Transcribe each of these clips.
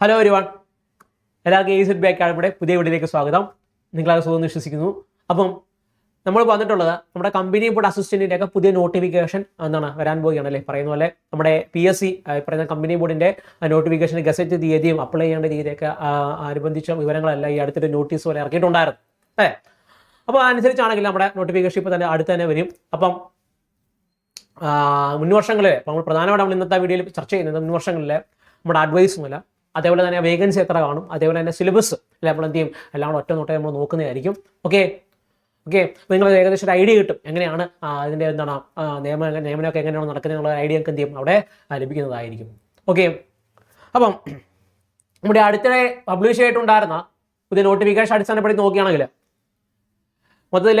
Hello ഒരുവൺ എല്ലാവർക്കും ഈ set ആണ് ഇവിടെ പുതിയ വീഡിയോയിലേക്ക് സ്വാഗതം. നിങ്ങളൊക്കെ സുഖം വിശ്വസിക്കുന്നു. അപ്പം നമ്മൾ വന്നിട്ടുള്ളത് നമ്മുടെ കമ്പനി ബോർഡ് അസിസ്റ്റന്റിന്റെ ഒക്കെ പുതിയ നോട്ടിഫിക്കേഷൻ എന്താണ് വരാൻ പോവുകയാണ് അല്ലേ? പറയുന്ന പോലെ നമ്മുടെ പി എസ് സി പറയുന്ന കമ്പനി ബോർഡിന്റെ നോട്ടിഫിക്കേഷൻ ഗസറ്റ് തീയതിയും അപ്ലൈ ചെയ്യേണ്ട തീയതിയൊക്കെ ആ, അനുബന്ധിച്ച വിവരങ്ങളെല്ലാം ഈ അടുത്തൊരു നോട്ടീസ് പോലെ ഇറക്കിയിട്ടുണ്ടായിരുന്നു. അല്ലേ? അപ്പോൾ അനുസരിച്ചാണെങ്കിൽ നമ്മുടെ നോട്ടിഫിക്കേഷൻ ഇപ്പോൾ തന്നെ അടുത്ത് തന്നെ വരും. അപ്പം മുൻവർഷങ്ങളിൽ മുൻ വർഷങ്ങളിൽ നമ്മൾ പ്രധാനമായിട്ട് നമ്മൾ ഇന്നത്തെ വീഡിയോയിൽ ചർച്ച ചെയ്യുന്നത് മുൻ വർഷങ്ങളിൽ നമ്മുടെ അഡ്വൈസൊന്നുമില്ല മൂലം അതേപോലെ തന്നെ വേക്കൻസി എത്ര കാണും? അതേപോലെ തന്നെ സിലബസ് അല്ലെ നമ്മൾ എന്ത് ചെയ്യും? എല്ലാം ഒറ്റ നോട്ടേ നമ്മൾ നോക്കുന്നതായിരിക്കും. ഓക്കെ ഓക്കെ നിങ്ങൾ ഏകദേശം ഒരു ഐഡിയ കിട്ടും. എങ്ങനെയാണ് അതിന്റെ എന്താണ് നിയമം നിയമ നിയമനമൊക്കെ എങ്ങനെയാണ് നടക്കുന്നത് എന്നുള്ള ഐഡിയ എന്ത് ചെയ്യും? അവിടെ ലഭിക്കുന്നതായിരിക്കും. ഓക്കെ അപ്പം നമ്മുടെ അടുത്തിടെ പബ്ലിഷ് ചെയ്തിട്ടുണ്ടായിരുന്ന പുതിയ നോട്ടിഫിക്കേഷൻ അടിസ്ഥാനപ്പെടുത്തി നോക്കുകയാണെങ്കിൽ മൊത്തത്തിൽ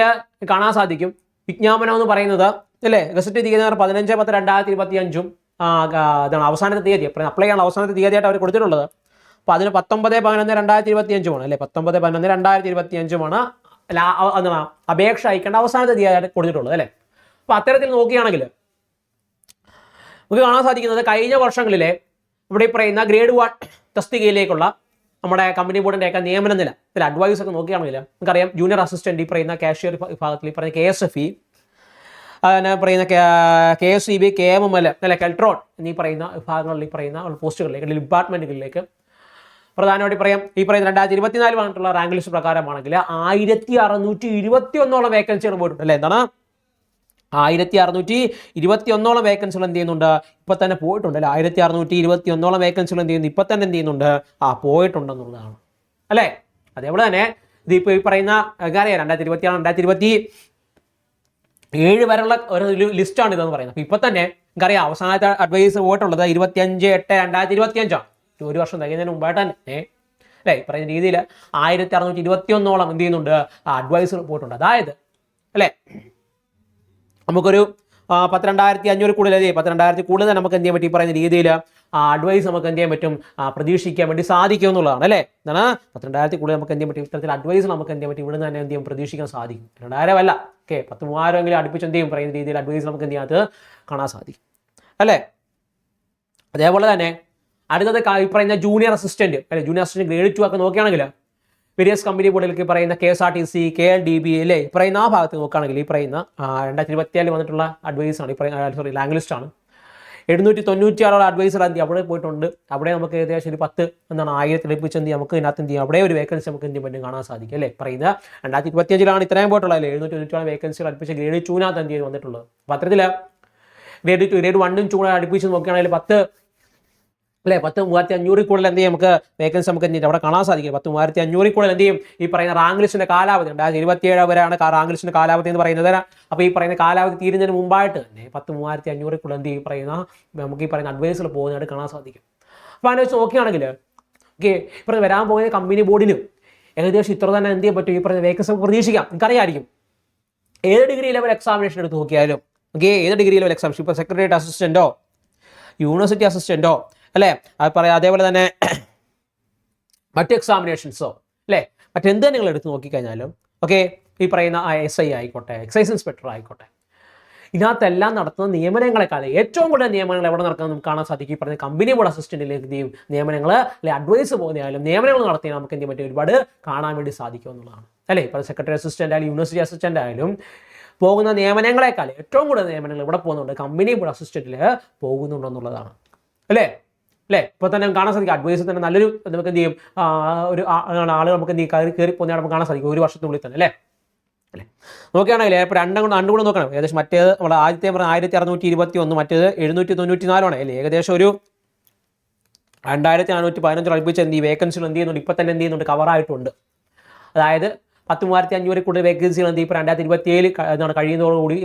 കാണാൻ സാധിക്കും. വിജ്ഞാപനം എന്ന് പറയുന്നത് അല്ലേ? ഗസറ്റ് തീയതി പതിനഞ്ച് പത്ത് രണ്ടായിരത്തി ഇരുപത്തി അഞ്ചും ഇതാണ് അവസാനത്തെ തീയതി. അപ്ലൈ ചെയ്യാൻ അവസാനത്തെ തീയതിയായിട്ട് അവർ കൊടുത്തിട്ടുള്ളത്. അപ്പോൾ അതിന് പത്തൊമ്പത് പതിനൊന്ന് രണ്ടായിരത്തി ഇരുപത്തി അഞ്ചുമാണ് അല്ലേ? പത്തൊമ്പത് പതിനൊന്ന് രണ്ടായിരത്തി ഇരുപത്തി അഞ്ചുമാണ് എന്താണ് അപേക്ഷ അയക്കേണ്ട അവസാനത്തെ തീയതിയായിട്ട് കൊടുത്തിട്ടുള്ളത് അല്ലേ? അപ്പോൾ അത്തരത്തിൽ നോക്കുകയാണെങ്കിൽ നമുക്ക് കാണാൻ സാധിക്കുന്നത് കഴിഞ്ഞ വർഷങ്ങളിലെ ഇവിടെ പറയുന്ന ഗ്രേഡ് വൺ തസ്തികയിലേക്കുള്ള നമ്മുടെ കമ്പനി ബോർഡിന്റെ ഒക്കെ നിയമന നില ഇതിൽ അഡ്വൈസ് ഒക്കെ നോക്കുകയാണെങ്കിൽ നമുക്കറിയാം ജൂനിയർ അസിസ്റ്റന്റ് ഈ പറയുന്ന കാഷ്യർ വിഭാഗത്തിൽ ഈ പറയുന്ന കെ എസ് എഫ് ഇ അതിനെ പറയുന്ന K S E B K M M L അല്ലെ കെൽട്രോൺ എന്നീ പറയുന്ന വിഭാഗങ്ങളിൽ പറയുന്ന അല്ലെങ്കിൽ ഡിപ്പാർട്ട്മെന്റുകളിലേക്ക്. പ്രധാനമായിട്ട് പറയാം ഈ പറയുന്ന രണ്ടായിരത്തി ഇരുപത്തിനാല് വന്നിട്ടുള്ള റാങ്ക് ലിസ്റ്റ് പ്രകാരമാണെങ്കിൽ ആയിരത്തി അറുന്നൂറ്റി ഇരുപത്തി ഒന്നോളം വേക്കൻസികൾ പോയിട്ടുണ്ട്. അല്ലേ? എന്താണ്? ആയിരത്തി അറുന്നൂറ്റി ഇരുപത്തി ഒന്നോളം വേക്കൻസികൾ എന്ത് ചെയ്യുന്നുണ്ട്? ഇപ്പൊ തന്നെ പോയിട്ടുണ്ട് അല്ലെ? ആയിരത്തി അറുന്നൂറ്റി ഇരുപത്തി ഒന്നോളം വേക്കൻസികൾ എന്ത് ചെയ്യുന്നു ഇപ്പൊ തന്നെ എന്ത് ചെയ്യുന്നുണ്ട്? ആ പോയിട്ടുണ്ടെന്നുള്ളതാണ്. അല്ലേ? അതേപോലെ തന്നെ ഇതിപ്പോ ഈ പറയുന്ന കാര്യം രണ്ടായിരത്തി ഇരുപത്തി രണ്ടായിരത്തി ഇരുപത്തി ഏഴ് വരെയുള്ള ഒരു ലിസ്റ്റാണ് ഇതെന്ന് പറയുന്നത്. അപ്പോൾ ഇപ്പൊ തന്നെ നമുക്കറിയാം അവസാനത്തെ അഡ്വൈസ് പോയിട്ടുള്ളത് ഇരുപത്തിയഞ്ച് എട്ട് രണ്ടായിരത്തി ഇരുപത്തി അഞ്ചാണ് ഒരു വർഷം തികയുന്നതിന് മുമ്പായിട്ട് തന്നെ. അല്ലേ? പറയുന്ന രീതിയിൽ ആയിരത്തി അറുന്നൂറ്റി ഇരുപത്തി ഒന്നോളം എന്ത് ചെയ്യുന്നുണ്ട്? അഡ്വൈസ് പോയിട്ടുണ്ട്. അതായത് അല്ലേ? നമുക്കൊരു പത്തിരണ്ടായിരത്തി പത്ത് രണ്ടായിരത്തി അഞ്ഞൂറ് കൂടുതൽ പത്തിരണ്ടായിരത്തി കൂടുതൽ നമുക്ക് എന്ത് ചെയ്യാൻ പറ്റും? പറയുന്ന രീതിയിൽ അഡ്വൈസ് നമുക്ക് എന്ത് ചെയ്യാൻ പറ്റും? പ്രതീക്ഷിക്കാൻ വേണ്ടി സാധിക്കും എന്നുള്ളതാണ് അല്ലേ? എന്താണ്? പത്ത് രണ്ടായിരത്തി കൂടുതൽ നമുക്ക് എന്ത് ചെയ്യാൻ പറ്റും? ഇത്തരത്തിൽ അഡ്വൈസ് നമുക്ക് എന്ത് ചെയ്യാൻ പറ്റും? ഇവിടെ തന്നെ എന്ത് ചെയ്യും പ്രതീക്ഷിക്കാൻ സാധിക്കും. രണ്ടായിരം അല്ല ഓക്കെ പത്ത് മൂവായിരം എങ്കിലും അടുപ്പിച്ച് എന്ത് ചെയ്യും? പറയുന്ന രീതിയിൽ അഡ്വൈസ് നമുക്ക് എന്ത് ചെയ്യാം കാണാൻ സാധിക്കും അല്ലേ? അതേപോലെ തന്നെ അടുത്തത് ഈ പറയുന്ന ജൂനിയർ അസിസ്റ്റന്റ് അല്ലെ? ജൂനിയർ അസിസ്റ്റന്റ് ഗ്രേഡ് ടു ഒക്കെ നോക്കുകയാണെങ്കിൽ വേരിയസ് കമ്പനി ബോർഡിലേക്ക് പറയുന്ന K S R T C K L D B അല്ലേ പറയുന്ന ആ ഭാഗത്ത് നോക്കുകയാണെങ്കിൽ ഈ പറയുന്ന രണ്ടായിരത്തി ഇരുപത്തിയാലിൽ വന്നിട്ടുള്ള അഡ്വൈസ് ആണ് ഈ പറയുന്ന സോറി ലാംഗ്വേജ് ആണ്. എഴുന്നൂറ്റി തൊണ്ണൂറ്റി ആറോളം അഡ്വൈസർ എന്ത് അവിടെ പോയിട്ടുണ്ട്. അവിടെ നമുക്ക് ഏകദേശം ഒരു പത്ത് എന്താണ് ആയിരത്തി ലഭിച്ച് എന്ത് നമുക്ക് ഇതിനകത്ത് എന്ത് ചെയ്യും? അവിടെ ഒരു വേക്കൻസി നമുക്ക് എന്ത് പറ്റും? കാണാൻ സാധിക്കും അല്ലേ? പറയുന്നത് രണ്ടായിരത്തി ഇരുപത്തിയഞ്ചിലാണ് ഇത്രയും പോയിട്ടുള്ളത് അല്ലേ? എഴുന്നൂറ്റി തൊണ്ണൂറ്റി വേക്കൻസികൾ അടുപ്പിച്ച് ഗ്രേഡ് ചൂനാത്ത് എന്ത് ചെയ്ത് വന്നിട്ടുള്ളത്. അപ്പോൾ അത്തരത്തിൽ ഗ്രേഡ് ടു ഗ്രേഡ് വണ്ണും ചൂണ അടുപ്പിച്ച് നോക്കുകയാണെങ്കിൽ പത്ത് അല്ലേ? പത്ത് മൂവായിരത്തി അഞ്ഞൂറിൽ കൂടുതൽ എന്ത് ചെയ്യും നമുക്ക് വേക്കൻസി നമുക്ക് എന്ത് അവിടെ കാണാൻ സാധിക്കും പത്ത് മൂവായിരത്തി അഞ്ഞൂറിൽ കൂടുതൽ എന്ത് ചെയ്യും? ഈ പറയുന്ന റാങ്ക് ലിസ്റ്റിന്റെ കാലാവധി. രണ്ടായിരത്തി ഇരുപത്തിയേഴ് വരെയാണ് റാങ്ക് ലിസ്റ്റിന്റെ കാലാവധി എന്ന് പറയുന്നത്. അപ്പോൾ ഈ പറയുന്ന കാലാവധി തീരുന്നതിന് മുമ്പായിട്ട് തന്നെ പത്ത് മൂവായിരത്തി അഞ്ഞൂറിൽ കൂടുതൽ എന്ത് ചെയ്യും? പറയുന്ന നമുക്ക് ഈ പറയുന്ന അഡ്വൈസിൽ പോകുന്നതായിട്ട് കാണാൻ സാധിക്കും. അപ്പോൾ അതിനെ വെച്ച് നോക്കുകയാണെങ്കിൽ ഓക്കെ ഇപ്പോൾ വരാൻ പോകുന്ന കമ്പനി ബോർഡിനും ഏകദേശം ഇത്ര തന്നെ എന്ത് ചെയ്യാൻ പറ്റും? ഈ പറയുന്ന വേക്കൻസി നമുക്ക് പ്രതീക്ഷിക്കാം. നമുക്കറിയായിരിക്കും ഏത് ഡിഗ്രി ലെവൽ എക്സാമിനേഷൻ എടുത്ത് നോക്കിയാലും ഓക്കെ ഏത് ഡിഗ്രി ലെവൽ എക്സാമിനേഷൻ ഇപ്പോൾ സെക്രട്ടേറിയറ്റ് അസിസ്റ്റന്റോ യൂണിവേഴ്സിറ്റി അസിസ്റ്റന്റോ അല്ലേ? അത് പറയാം. അതേപോലെ തന്നെ മറ്റ് എക്സാമിനേഷൻസോ അല്ലേ? മറ്റെന്ത് നിങ്ങൾ എടുത്ത് നോക്കിക്കഴിഞ്ഞാലും ഓക്കെ ഈ പറയുന്ന എസ് ഐ ആയിക്കോട്ടെ എക്സൈസ് ഇൻസ്പെക്ടർ ആയിക്കോട്ടെ. ഇതിനകത്തെല്ലാം നടത്തുന്ന നിയമനങ്ങളെക്കാൾ ഏറ്റവും കൂടുതൽ നിയമനങ്ങൾ എവിടെ നടക്കുന്നത് നമുക്ക് കാണാൻ സാധിക്കും? ഈ പറഞ്ഞ കമ്പനി ബോർഡ് അസിസ്റ്റന്റിലേക്ക് എന്ത് നിയമനങ്ങൾ അല്ലെ അഡ്വൈസ് പോകുന്നതായാലും നിയമനങ്ങൾ നടത്തിയാൽ നമുക്ക് എന്ത് പറ്റി ഒരുപാട് കാണാൻ വേണ്ടി സാധിക്കും എന്നുള്ളതാണ്. അല്ലേ ഇപ്പോൾ സെക്രട്ടറി അസിസ്റ്റന്റ് ആയാലും യൂണിവേഴ്സിറ്റി അസിസ്റ്റന്റ് ആയാലും പോകുന്ന നിയമനങ്ങളെക്കാൾ ഏറ്റവും കൂടുതൽ നിയമനങ്ങൾ ഇവിടെ പോകുന്നുണ്ട്. കമ്പനി ബോർഡ് അസിസ്റ്റന്റിൽ പോകുന്നുണ്ടെന്നുള്ളതാണ്. അല്ലേ? അല്ലേ? ഇപ്പോൾ തന്നെ കാണാൻ സാധിക്കും. അഡ്വൈസ് തന്നെ നല്ലൊരു നമുക്ക് എന്ത് ചെയ്യും? ഒരു ആളുകൾ നമുക്ക് എന്ത് ചെയ്യും? കയറി പോകുന്നതാണ് നമുക്ക് കാണാൻ സാധിക്കും. ഒരു വർഷത്തിനുള്ളിൽ തന്നെ അല്ലേ? അല്ലേ? നോക്കുകയാണെങ്കിൽ ഇപ്പോൾ രണ്ടും കൂടെ രണ്ടും കൂടെ നോക്കണം. ഏകദേശം മറ്റേത് നമ്മൾ ആദ്യത്തെ പറഞ്ഞ ആയിരത്തി അറുന്നൂറ്റി ഇരുപത്തി ഒന്ന് മറ്റേത് എഴുന്നൂറ്റി തൊണ്ണൂറ്റി നാലാണ് അല്ലേ? ഏകദേശം ഒരു രണ്ടായിരത്തി നാനൂറ്റി പതിനഞ്ച് അടുപ്പിച്ച് എന്ത് ചെയ്യും? വേക്കൻസികൾ എന്ത് ചെയ്യുന്നുണ്ട്? ഇപ്പം തന്നെ എന്ത് ചെയ്യുന്നുണ്ട്? കവറായിട്ടുണ്ട് അതായത് പത്ത് മൂവായിരത്തി അഞ്ഞൂറിൽ കൂടുതൽ വേക്കൻസികൾ എന്ത് ചെയ്യും? ഇപ്പോൾ രണ്ടായിരത്തി ഇരുപത്തി ഏഴ് എന്താണ് കഴിയുന്നതോടുകൂടി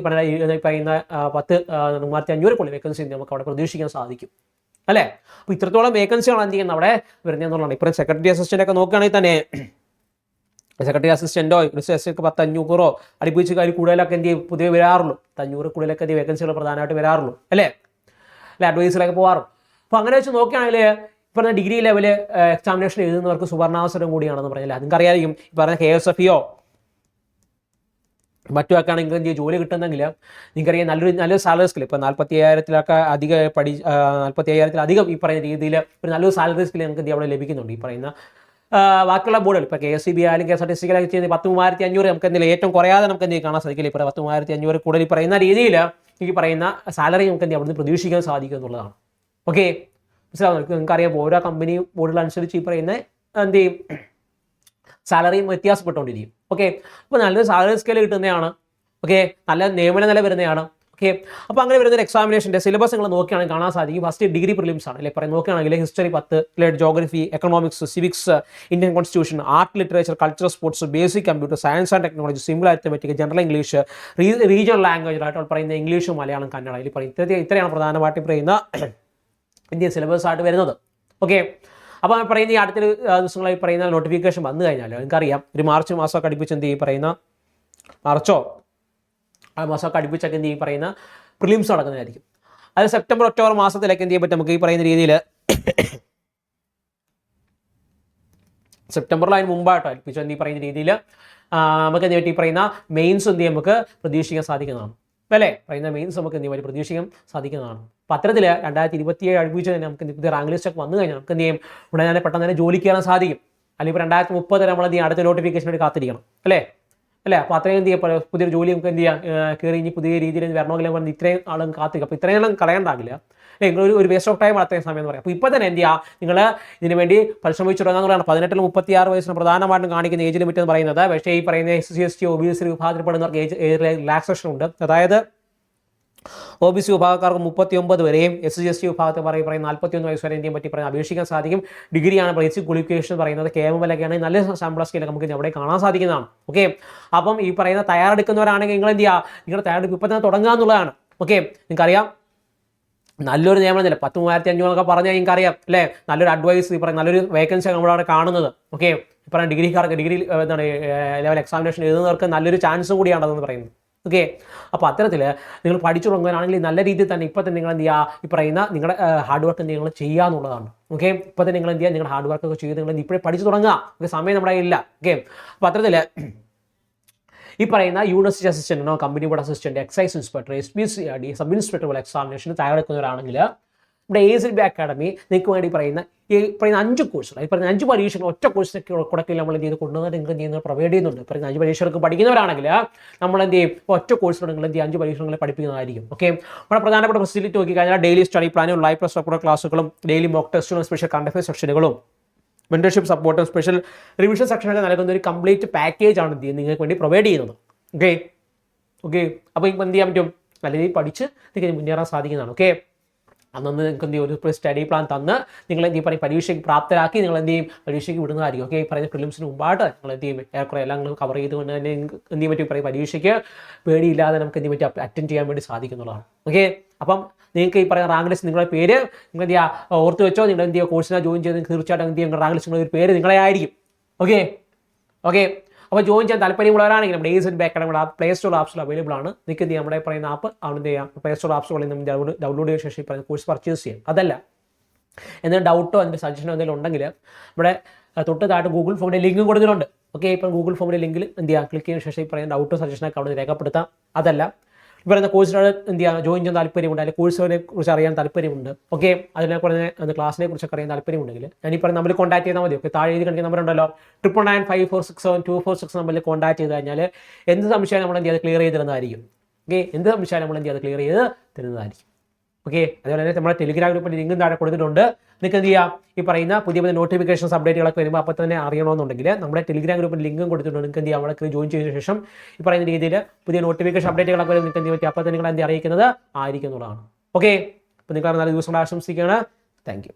പറയുന്ന പത്ത് മൂവായിരത്തി അഞ്ഞൂറിൽ കൂടുതൽ വേക്കൻസി നമുക്ക് അവിടെ പ്രതീക്ഷിക്കാൻ സാധിക്കും. അല്ലേ? അപ്പോൾ ഇത്രത്തോളം വേക്കൻസികളാണ് എന്ത് ചെയ്യുന്നത്? അവിടെ വരുന്നതെന്നുള്ളതാണ് ഇപ്പം സെക്രട്ടറി അസിസ്റ്റന്റ് ഒക്കെ നോക്കുകയാണെങ്കിൽ തന്നെ സെക്രട്ടറി അസിസ്റ്റന്റോ റിസർച്ചൊക്കെ പത്ത് അഞ്ഞൂറോ അടുപ്പിച്ച് കാര്യം കൂടുതലൊക്കെ എന്ത് ചെയ്യും? പുതിയ വരാറുള്ളൂ. അഞ്ഞൂറ് കൂടുതലൊക്കെ എന്ത് വേക്കൻസികൾ പ്രധാനമായിട്ട് വരാറുള്ളൂ. അല്ലേ? അല്ലെ? അഡ്വൈസിലൊക്കെ പോകാറുള്ളൂ. അപ്പോൾ അങ്ങനെ വെച്ച് നോക്കുകയാണെങ്കിൽ പറഞ്ഞ ഡിഗ്രി ലെവൽ എക്സാമിനേഷൻ എഴുതുന്നവർക്ക് സുവർണാവസരം കൂടിയാണെന്ന് പറഞ്ഞാൽ നിങ്ങൾക്ക് അറിയാമായിരിക്കും ഈ പറഞ്ഞ കെ എസ് എഫ് ഇയോ മറ്റുമൊക്കെയാണ് നിങ്ങൾക്ക് എന്ത് ചെയ്യും ജോലി കിട്ടുന്നെങ്കിൽ നിങ്ങൾക്കറിയാം നല്ലൊരു നല്ലൊരു സാലറി സ്കിൽ ഇപ്പോൾ നാൽപ്പത്തി അയ്യായിരത്തിലൊക്കെ അധികം പഠി നാൽപ്പത്തി അയ്യായിരത്തിലധികം ഈ പറയുന്ന രീതിയിൽ ഒരു നല്ലൊരു സാലറി സ്കിൽ നിങ്ങൾക്ക് ഇന്ത്യ അവിടെ ലഭിക്കുന്നുണ്ട്. ഈ പറയുന്ന ബാക്കിയുള്ള ബോർഡുകൾ ഇപ്പോൾ കെ എസ് സി ബി ആയാലും കെ എസ് ആർ ടി സികളൊക്കെ ചെയ്യുന്നത് പത്ത് മൂവായിരത്തി അഞ്ഞൂറ് നമുക്ക് എന്തെങ്കിലും ഏറ്റവും കുറയാതെ നമുക്ക് എന്തെങ്കിലും കാണാൻ സാധിക്കില്ല ഇപ്പോൾ പത്ത് മൂവായിരത്തി അഞ്ഞൂറ് കൂടുതൽ പറയുന്ന രീതിയിൽ ഈ പറയുന്ന സാലറി നമുക്ക് എന്തെങ്കിലും അവിടുന്ന് പ്രതീക്ഷിക്കാൻ സാധിക്കും എന്നുള്ളതാണ്. ഓക്കെ മനസ്സിലാവും നിങ്ങൾക്കറിയാം ഓരോ കമ്പനി ബോർഡുകളനുസരിച്ച് ഈ പറയുന്ന എന്ത് ചെയ്യും സാലറിയും വ്യത്യാസപ്പെട്ടുകൊണ്ടിരിക്കും. ഓക്കെ അപ്പോൾ നല്ലൊരു സാലറി സ്കെയിൽ കിട്ടുന്നതാണ്. ഓക്കെ നല്ല നിയമന നില വരുന്നതാണ് ഓക്കെ അപ്പോൾ അങ്ങനെ വരുന്ന ഒരു എക്സാമിനേഷന്റെ സിലബസ് നിങ്ങൾ നോക്കുകയാണെങ്കിൽ കാണാൻ സാധിക്കും. ഫസ്റ്റ് ഡിഗ്രി പ്രിലിംസ് ആണ് അല്ലെ? പറയും നോക്കുകയാണെങ്കിൽ ഹിസ്റ്ററി പത്ത് അല്ലെ geography economics civics Indian constitution art literature culture sports basic computer science and technology simple arithmetic general English regional language ആയിട്ട് പറയുന്ന ഇംഗ്ലീഷും മലയാളം കന്നഡ. ഇതിൽ പറയും. ഇത്ര ഇത്രയാണ് പ്രധാനമായിട്ട് പറയുന്ന ഇന്ത്യൻ സിലബസ് ആയിട്ട് വരുന്നത്. ഓക്കെ അപ്പോൾ പറയുന്ന ഈ അടുത്ത ദിവസങ്ങളായി പറയുന്ന നോട്ടിഫിക്കേഷൻ വന്നു കഴിഞ്ഞാൽ നിങ്ങൾക്കറിയാം ഒരു മാർച്ച് മാസമൊക്കെ അടുപ്പിച്ച് എന്ത് ചെയ്യും പറയുന്ന മാർച്ചോ ആ മാസമൊക്കെ അടുപ്പിച്ചൊക്കെ എന്ത് ചെയ്യും പറയുന്ന പ്രിലിംസ് നടക്കുന്നതായിരിക്കും. അത് സെപ്റ്റംബർ ഒക്ടോബർ മാസത്തിലൊക്കെ എന്ത് ചെയ്യാൻ പറ്റും? നമുക്ക് ഈ പറയുന്ന രീതിയിൽ സെപ്റ്റംബറിൽ അതിന് മുമ്പായിട്ടോ അടുപ്പിച്ചോ എന്ത് ഈ പറയുന്ന രീതിയിൽ നമുക്ക് എന്ത് പറ്റി പറയുന്ന മെയിൻസ് എന്ത് നമുക്ക് പ്രതീക്ഷിക്കാൻ സാധിക്കുന്നതാണ്. അല്ലേ? പറയുന്ന മെയിൻസ് നമുക്ക് എന്ത് പറ്റും പ്രതീക്ഷിക്കാൻ സാധിക്കുന്നതാണ്. അപ്പോൾ അത്തരത്തിൽ രണ്ടായിരത്തി ഇരുപത്തി ഏഴ് അടുപ്പിച്ച് തന്നെ നമുക്ക് പുതിയ റാങ്ക് ലിസ്റ്റ് ഒക്കെ വന്നു കഴിഞ്ഞാൽ നമുക്ക് എന്ത് ചെയ്യും? ഉടനെ തന്നെ പെട്ടെന്ന് തന്നെ ജോലിക്ക് കയറാൻ സാധിക്കും. അല്ലെങ്കിൽ ഇപ്പോൾ രണ്ടായിരത്തി മുപ്പത് നമ്മൾ എന്ത് അടുത്ത നോട്ടിഫിക്കേഷൻ വേണ്ടി കാത്തിരിക്കണം. അല്ലേ? അല്ലേ? അപ്പോൾ അത്രയും എന്ത് ചെയ്യാം? പുതിയൊരു ജോലി നമുക്ക് എന്ത് ചെയ്യാം? കയറി ഇനി പുതിയ രീതിയിൽ വരണമെങ്കിൽ പറഞ്ഞ് ഇത്രയും ആളും കാത്തിരിക്കും. അപ്പോൾ ഇത്രയും ആളും കളയണ്ടാകില്ല. അല്ലേ? നിങ്ങൾ ഒരു വേസ്റ്റ് ഓഫ് ടൈം അത്രയും സമയം എന്ന് പറയാം. അപ്പോൾ ഇപ്പോൾ തന്നെ എന്ത് ചെയ്യുക നിങ്ങൾ ഇതിന് വേണ്ടി പരിശ്രമിച്ചു തുടങ്ങാന്നുള്ളതാണ് പതിനെട്ടിൽ മുപ്പത്തി ആറ് വയസ്സിന് പ്രധാനമായിട്ടും കാണിക്കുന്ന ഏജ് ലിമിറ്റ് എന്ന് പറയുന്നത്. പക്ഷേ ഈ പറയുന്ന S C S T O B S വിഭാഗത്തിൽപ്പെടുന്നവർക്ക് age relaxation ഉണ്ട്. അതായത് ഒ ബി സി വിഭാഗക്കാർക്ക് മുപ്പത്തി ഒമ്പത് വരെയും എസ് സി എസ് ടി വിഭാഗത്തെ പറയും പറയും നാൽപ്പത്തി ഒന്ന് വയസ്സ് വരെ ഇന്ത്യയെ പറ്റി പറയാൻ അപേക്ഷിക്കാൻ സാധിക്കും. ഡിഗ്രിയാണ് ബേസിക് ക്വാളിഫിക്കേഷൻ പറയുന്നത് കെ എം എൽ നല്ല ശമ്പള സ്കെയിലൊക്കെ നമുക്ക് അവിടെ കാണാൻ സാധിക്കുന്നതാണ്. ഓക്കെ അപ്പം ഈ പറയുന്ന തയ്യാറെടുക്കുന്നവരാണെങ്കിൽ നിങ്ങൾ എന്ത് ചെയ്യുക? നിങ്ങളുടെ തയ്യാറെടുപ്പ് ഇപ്പം തന്നെ തുടങ്ങുക എന്നുള്ളതാണ്. ഓക്കെ നിങ്ങൾക്കറിയാം? നല്ലൊരു നിയമനം ഇല്ല പത്ത് മൂവായിരത്തി അഞ്ഞൂറൊക്കെ പറഞ്ഞാൽ നിങ്ങൾക്കറിയാം. അല്ലേ? നല്ലൊരു അഡ്വൈസ് ഈ പറയുന്ന നല്ലൊരു വേക്കൻസി നമ്മളവിടെ കാണുന്നത്. ഓക്കെ ഇപ്പം ഡിഗ്രിക്കാർക്ക് ഡിഗ്രി എന്താണ് ലെവൽ എക്സാമിനേഷൻ എഴുതുന്നവർക്ക് നല്ലൊരു ചാൻസും കൂടിയാണെന്ന് പറയുന്നത്. ഓക്കെ അപ്പോൾ അത്തരത്തിൽ നിങ്ങൾ പഠിച്ചു തുടങ്ങുകയാണെങ്കിൽ നല്ല രീതിയിൽ തന്നെ ഇപ്പോൾ തന്നെ നിങ്ങൾ എന്ത് ചെയ്യുക ഈ പറയുന്ന നിങ്ങളുടെ ഹാർഡ് വർക്ക് നിങ്ങൾ ചെയ്യുക എന്നുള്ളതാണ്. ഓക്കെ ഇപ്പോൾ തന്നെ നിങ്ങൾ എന്ത് ചെയ്യുക നിങ്ങളുടെ ഹാർഡ് വർക്ക് ഒക്കെ ചെയ്ത് നിങ്ങൾ ഇപ്പോഴേ പഠിച്ചു തുടങ്ങുക. ഓക്കെ സമയം നമ്മുടെ ഇല്ല ഓക്കെ അപ്പോൾ അത്തരത്തിൽ ഈ പറയുന്ന university അസിസ്റ്റന്റിനോ company board assistant excise inspector S P C D sub inspector പോലെ എക്സാമിനേഷന് തയ്യാറെടുക്കുന്നവരാണെങ്കിൽ ഇവിടെ എസ് ബി അക്കാഡമി നിങ്ങൾക്ക് വേണ്ടി പറയുന്ന ഈ പറയുന്ന അഞ്ച് കോഴ്സുകൾ ഈ പറയുന്ന അഞ്ച് പരീക്ഷകൾ ഒറ്റ കോഴ്സൊക്കെ കൊടുക്കൽ നമ്മൾ എന്ത് ചെയ്ത്? കൊണ്ടുവന്നിട്ട് നിങ്ങൾക്ക് എന്ത് ചെയ്യുന്നത് പ്രൊവൈഡ് ചെയ്യുന്നുണ്ട്. പറയുന്ന അഞ്ച് പരീക്ഷകൾക്ക് പഠിക്കുന്നവരാണെങ്കിൽ നമ്മൾ എന്ത് ചെയ്യും? ഒറ്റ കോഴ്സിലൂടെ നിങ്ങൾ എന്ത് ചെയ്യും? അഞ്ച് പരീക്ഷകളെ പഠിപ്പിക്കുന്നതായിരിക്കും. ഓക്കെ നമ്മുടെ പ്രധാനപ്പെട്ട ഫെസിലിറ്റി നോക്കി കഴിഞ്ഞാൽ ഡെയിലി സ്റ്റഡി പ്ലാനും ലൈവ് പ്ലസ് റെക്കോർഡ് ക്ലാസ്സുകളും ഡെയിലി മോക്ക് ടെസ്റ്റുകളും സ്പെഷ്യൽ കണ്ടഫയർ സെക്ഷനുകളും മെന്റർഷിപ്പ് സപ്പോർട്ടും സ്പെഷ്യൽ റിവിഷൻ സെക്ഷനൊക്കെ നൽകുന്ന ഒരു കംപ്ലീറ്റ് പാക്കേജ് ആണ് എന്ത് ചെയ്യുന്നത്? നിങ്ങൾക്ക് വേണ്ടി പ്രൊവൈഡ് ചെയ്യുന്നത്. ഓക്കെ ഓക്കെ അപ്പോൾ ഇപ്പോൾ എന്ത് ചെയ്യാൻ പറ്റും? നല്ല രീതിയിൽ പഠിച്ച് നിങ്ങൾക്ക് മുന്നേറാൻ സാധിക്കുന്നതാണ്. ഓക്കെ അന്നൊന്ന് നിങ്ങൾക്ക് എന്ത് ചെയ്യും? ഒരു സ്റ്റഡി പ്ലാൻ തന്ന് നിങ്ങൾ എന്ത് ചെയ്യും? പറയും പരീക്ഷയ്ക്ക് പ്രാപ്തരാക്കി നിങ്ങൾ എന്ത് ചെയ്യും? പരീക്ഷയ്ക്ക് വിടുന്നതായിരിക്കും. ഓക്കെ ഈ പറയുന്ന പ്രിലിംസിന് മുമ്പായിട്ട് നിങ്ങൾ എന്ത് ചെയ്യും? ഏറെക്കുറെ എല്ലാം നിങ്ങൾ കവർ ചെയ്തുകൊണ്ട് തന്നെ എന്ത് പറ്റും? പറയും പരീക്ഷയ്ക്ക് പേടിയില്ലാതെ നമുക്ക് എന്ത് പറ്റി? അറ്റൻഡ് ചെയ്യാൻ വേണ്ടി സാധിക്കുന്നതാണ് ഓക്കെ അപ്പം നിങ്ങൾക്ക് ഈ പറയുന്ന റാങ്ക് ലിസ്റ്റ് നിങ്ങളുടെ പേര് നിങ്ങൾ എന്ത് ചെയ്യുക? ഓർത്ത് വെച്ചോ. നിങ്ങൾ എന്ത് ചെയ്യുക? കോഴ്സിനെ ജോയിൻ ചെയ്ത് തീർച്ചയായിട്ടും എന്ത് റാങ്ക് ലിസ്റ്റ് നിങ്ങളുടെ ഒരു പേര് നിങ്ങളെ ആയിരിക്കും. ഓക്കെ ഓക്കെ അപ്പോൾ ജോയിൻ ചെയ്യാൻ താല്പര്യമുള്ളവരാണെങ്കിൽ നമ്മുടെ ഏസ് ബാക്ക് നമ്മുടെ പ്ലേ സ്റ്റോർ ആപ്സിൽ അവൈലബിൾ ആണ്. നിങ്ങൾക്ക് എന്ത് നമ്മുടെ പറയുന്ന ആപ്പ് അവിടെ ചെയ്യാം? പ്ലേ സ്റ്റോർ ആപ്സുകളിൽ നിന്ന് ഡൗൺലോഡ് ഡൗൺലോഡ് ചെയ്ത ശേഷം പറയുന്ന കോഴ്സ് പർച്ചേസ് ചെയ്യാം. അതല്ല. എന്തെങ്കിലും ഡൗട്ടോ അതിന്റെ സജഷനോ എന്തെങ്കിലും ഉണ്ടെങ്കിൽ നമ്മുടെ തൊട്ട് താഴെ ഗൂഗിൾ ഫോമിന്റെ ലിങ്കും കൊടുത്തിട്ടുണ്ട്. ഓക്കെ ഇപ്പം ഗൂഗിൾ ഫോമിന്റെ ലിങ്കിൽ എന്ത് ചെയ്യാം? ക്ലിക്ക് ചെയ്യുന്ന ശേഷം ഈ പറയുന്ന ഡൗട്ടോ സജഷനൊക്കെ അവിടെ രേഖപ്പെടുത്താം. അതല്ല. ഈ പറയുന്ന കോഴ്സിനോട് എന്ത് ചെയ്യാൻ ജോയിൻ ചെയ്യാൻ താല്പര്യമുണ്ട്. അല്ലെങ്കിൽ കോഴ്സിനെ കുറിച്ച് അറിയാൻ താല്പര്യമുണ്ട്. ഓക്കെ അതിനെ കുറിച്ച് ക്ലാസ്സിനെ കുറിച്ചൊക്കെ അറിയാൻ താല്പര്യമുണ്ടെങ്കിൽ ഞാൻ ഈ നമ്മൾ കോൺടാക്ട് ചെയ്താൽ മതി. ഓക്കെ താഴെ എഴുതി കാണിക്കുന്ന നമ്പർ ഉണ്ടല്ലോ triple nine five four six seven two four six നമ്പറിൽ കോൺടാക്ട് ചെയ്ത് കഴിഞ്ഞാൽ എന്ത് സംശയം നമ്മൾ എന്ത് ചെയ്യാതെ ക്ലിയർ ചെയ്ത് തരുന്നതായിരിക്കും. ഓക്കെ എന്ത് സംശയം നമ്മൾ എന്ത് ചെയ്യാതെ ക്ലിയർ ചെയ്ത് തരുന്നതായിരിക്കും. ഓക്കെ അതുപോലെ തന്നെ നമ്മുടെ ടെലിഗ്രാം ഗ്രൂപ്പിൽ ലിങ്കും താഴെ കൊടുത്തിട്ടുണ്ട്. നിങ്ങൾക്ക് എന്ത് ചെയ്യാം? ഈ പറയുന്ന പുതിയ പുതിയ നോട്ടിഫിക്കേഷൻസ് അപ്ഡേറ്റുകളൊക്കെ വരുമ്പോൾ അപ്പോൾ തന്നെ അറിയണമെന്നുണ്ടെങ്കിൽ നമ്മുടെ ടെലിഗ്രാം ഗ്രൂപ്പിൽ ലിങ്കും കൊടുത്തിട്ടുണ്ട്. നിങ്ങൾക്ക് എന്ത് ചെയ്യാം? അവിടെ ജോയിൻ ചെയ്ത ശേഷം ഈ പറയുന്ന രീതിയിൽ പുതിയ നോട്ടിഫിക്കേഷൻ അപ്ഡേറ്റുകളൊക്കെ വരും നിങ്ങൾക്ക് എന്ത് പറ്റും? അപ്പോൾ തന്നെ നിങ്ങൾ എന്ത് അറിയിക്കുന്നത് ആയിരിക്കും എന്നുള്ളതാണ്. ഓക്കെ അപ്പോൾ നിങ്ങൾ നല്ല ദിവസം ആശംസിക്കുകയാണ്. താങ്ക്